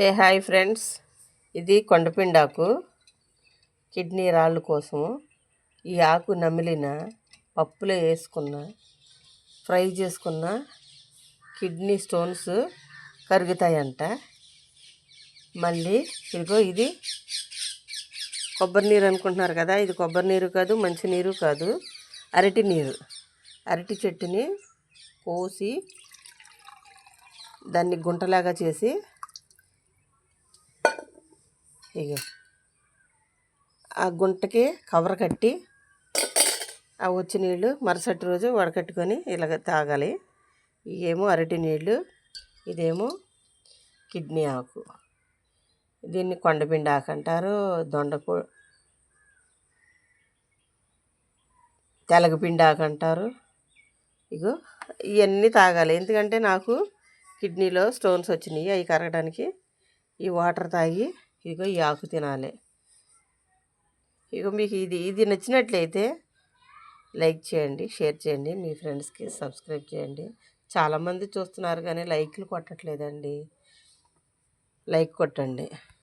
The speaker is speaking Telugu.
ఏ హాయ్ ఫ్రెండ్స్. ఇది కొండపిండాకు కిడ్నీ రాళ్ళు కోసము. ఈ ఆకు నమిలిన పప్పులో వేసుకున్న ఫ్రై చేసుకున్న కిడ్నీ స్టోన్స్ కరుగుతాయంట. మళ్ళీ ఇదిగో ఇది కొబ్బరి నీరు అనుకుంటున్నారు కదా. ఇది కొబ్బరి నీరు కాదు మంచి నీరు కాదు అరటి నీరు అరటి చెట్టుని కోసి దాన్ని గుంటలాగా చేసి ఇగో. ఆ గుంటకి కవర్ కట్టి ఆ వచ్చి నీళ్ళు మరుసటి రోజు వడకట్టుకొని ఇలాగ తాగాలి. ఇవేమో అరటి నీళ్ళు ఇదేమో కిడ్నీ ఆకు. దీన్ని కొండపిండి ఆకు అంటారు దొండపూ తెలగపిండి ఆకు అంటారు. ఇగో ఇవన్నీ తాగాలి. ఎందుకంటే నాకు కిడ్నీలో స్టోన్స్ వచ్చినాయి అవి కరగడానికి. ఈ వాటర్ తాగి ఇదిగో ఈ ఆకు తినాలి. ఇక మీకు ఇది ఇది నచ్చినట్లయితే లైక్ చేయండి షేర్ చేయండి మీ ఫ్రెండ్స్కి సబ్స్క్రైబ్ చేయండి. చాలామంది చూస్తున్నారు కానీ లైక్లు కొట్టట్లేదండి. లైక్ కొట్టండి.